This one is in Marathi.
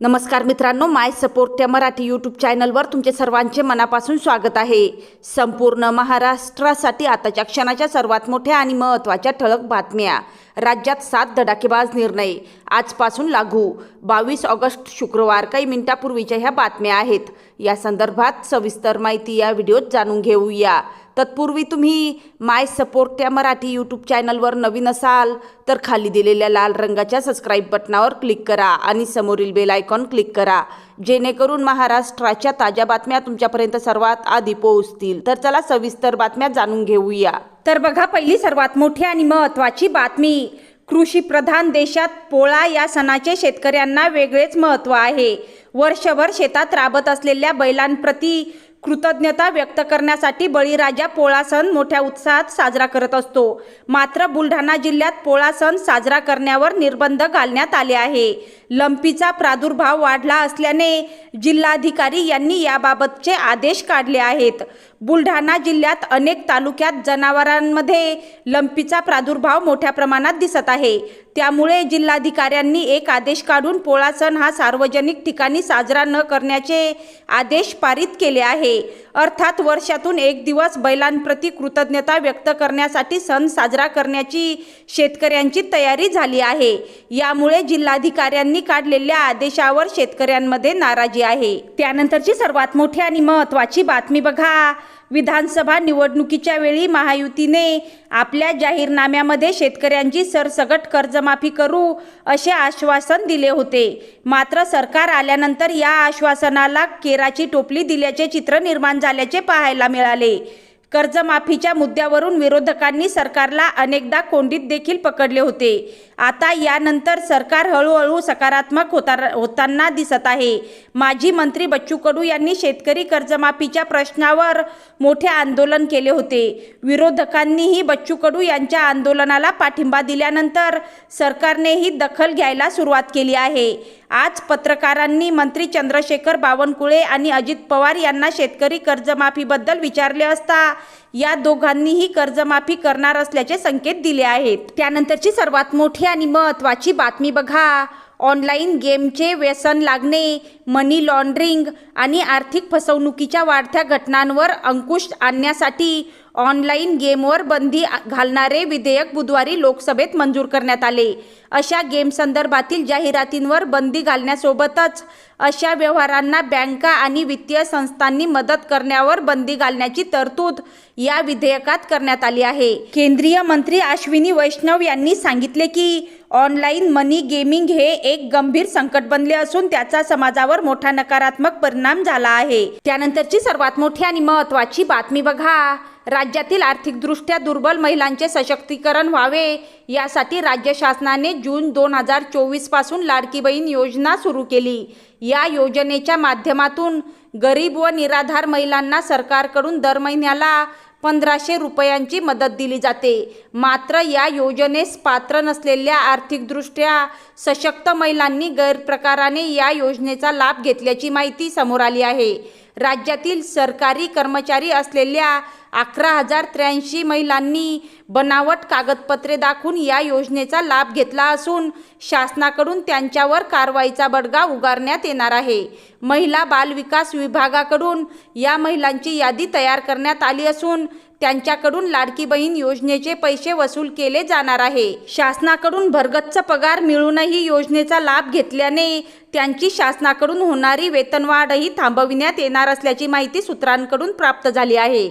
नमस्कार मित्रांनो माय सपोर्ट या मराठी यूट्यूब चॅनलवर तुमचे सर्वांचे मनापासून स्वागत आहे. संपूर्ण महाराष्ट्रासाठी आताच्या क्षणाच्या सर्वात मोठ्या आणि महत्त्वाच्या ठळक बातम्या. राज्यात सात धडाकेबाज निर्णय आजपासून लागू. बावीस ऑगस्ट शुक्रवार काही मिनिटापूर्वीच्या ह्या बातम्या आहेत. या संदर्भात सविस्तर माहिती या व्हिडिओत जाणून घेऊया. तत्पूर्वी तुम्ही माय सपोर्ट या मराठी यूट्यूब चॅनलवर नवीन असाल तर खाली दिलेल्या लाल रंगाच्या सबस्क्राईब बटनावर क्लिक करा आणि समोरील बेल आयकॉन क्लिक करा. जेणेकरून महाराष्ट्राच्या ताज्या बातम्या तुमच्यापर्यंत सर्वात आधी पोहोचतील. तर चला सविस्तर बातम्या जाणून घेऊया. तर बघा पहिली सर्वात मोठी आणि महत्त्वाची बातमी कृषी प्रधान देशात पोळा या सणाचे शेतकऱ्यांना वेगळेच महत्त्व आहे. वर्षभर शेतात राबत असलेल्या बैलांप्रती कृतज्ञता व्यक्त करण्यासाठी बळीराजा पोळा सण मोठ्या उत्साहात साजरा करत असतो. मात्र बुलढाणा जिल्ह्यात पोळा सण साजरा करण्यावर निर्बंध घालण्यात आले आहे. लंपीचा प्रादुर्भाव वाढला असल्याने जिल्हाधिकारी यांनी याबाबतचे आदेश काढले आहेत. बुलढाणा जिल्ह्यात अनेक तालुक्यात जनावरांमध्ये लंपीचा प्रादुर्भाव मोठ्या प्रमाणात दिसत आहे. त्यामुळे जिल्हाधिकाऱ्यांनी एक आदेश काढून पोळा सण हा सार्वजनिक ठिकाणी साजरा न करण्याचे आदेश पारित केले आहे. अर्थात वर्षातून एक दिवस बैलांप्रती कृतज्ञता व्यक्त करण्यासाठी सण साजरा करण्याची शेतकऱ्यांची तयारी झाली आहे. यामुळे जिल्हाधिकाऱ्यांनी काढलेल्या आदेशावर शेतकऱ्यांमध्ये नाराजी आहे. त्यानंतरची सर्वात मोठी आणि महत्त्वाची बातमी बघा. विधानसभा निवडणुकीच्या वेळी महायुतीने आपल्या जाहीरनाम्यामध्ये शेतकऱ्यांची सरसगट कर्जमाफी करू असे आश्वासन दिले होते. मात्र सरकार आल्यानंतर या आश्वासनाला केराची टोपली दिल्याचे चित्र निर्माण झाल्याचे पाहायला मिळाले. कर्जमाफीच्या मुद्द्यावरून विरोधकांनी सरकारला अनेकदा कोंडीत देखील पकडले होते. आता यानंतर सरकार हळूहळू सकारात्मक होता होताना दिसत आहे. माजी मंत्री बच्चू कडू यांनी शेतकरी कर्जमाफीच्या प्रश्नावर मोठे आंदोलन केले होते. विरोधकांनीही बच्चू कडू यांच्या आंदोलनाला पाठिंबा दिल्यानंतर सरकारनेही दखल घ्यायला सुरुवात केली आहे. आज पत्रकारांनी मंत्री चंद्रशेखर बावनकुळे आणि अजित पवार यांना शेतकरी कर्जमाफीबद्दल विचारले असता या दोघांनीही कर्जमाफी करणार असल्याचे संकेत दिले आहेत. त्यानंतरची सर्वात मोठी आणि महत्त्वाची बातमी बघा. ऑनलाईन गेमचे व्यसन लागणे मनी लॉन्ड्रिंग आणि आर्थिक फसवणुकीच्या वाढत्या घटनांवर अंकुश आणण्यासाठी ऑनलाईन गेमवर बंदी घालणारे विधेयक बुधवारी लोकसभेत मंजूर करण्यात आले. अशा गेम संदर्भातील जाहिरातींवर बंदी घालण्यासोबतच अशा व्यवहारांना बँका आणि वित्तीय संस्थांनी मदत करण्यावर बंदी घालण्याची तरतूद या विधेयकात करण्यात आली आहे. केंद्रीय मंत्री अश्विनी वैष्णव यांनी सांगितले की ऑनलाईन मनी गेमिंग हे एक गंभीर संकट बनले असून त्याचा समाजावर मोठा नकारात्मक परिणाम झाला आहे. त्यानंतरची सर्वात मोठी आणि महत्त्वाची बातमी बघा. राज्यातील आर्थिकदृष्ट्या दुर्बल महिलांचे सशक्तीकरण व्हावे यासाठी राज्य शासनाने जून दोन हजार चोवीसपासून लाडकी बहीण योजना सुरू केली. या योजनेच्या माध्यमातून गरीब व निराधार महिलांना सरकारकडून दर महिन्याला पंधराशे रुपयांची मदत दिली जाते. मात्र या योजनेस पात्र नसलेल्या आर्थिकदृष्ट्या सशक्त महिलांनी गैरप्रकाराने या योजनेचा लाभ घेतल्याची माहिती समोर आली आहे. राज्यातील सरकारी कर्मचारी असलेल्या अकरा हजार त्र्याऐंशी महिलांनी बनावट कागदपत्रे दाखवून या योजनेचा लाभ घेतला असून शासनाकडून त्यांच्यावर कारवाईचा बडगा उगारण्यात येणार आहे. महिला बालविकास विभागाकडून या महिलांची यादी तयार करण्यात आली असून त्यांच्याकडून लाडकी बहीण योजनेचे पैसे वसूल केले जाणार आहे. शासनाकडून भरगच्च पगार मिळूनही योजनेचा लाभ घेतल्याने त्यांची शासनाकडून होणारी वेतनवाढही थांबविण्यात येणार असल्याची माहिती सूत्रांकडून प्राप्त झाली आहे.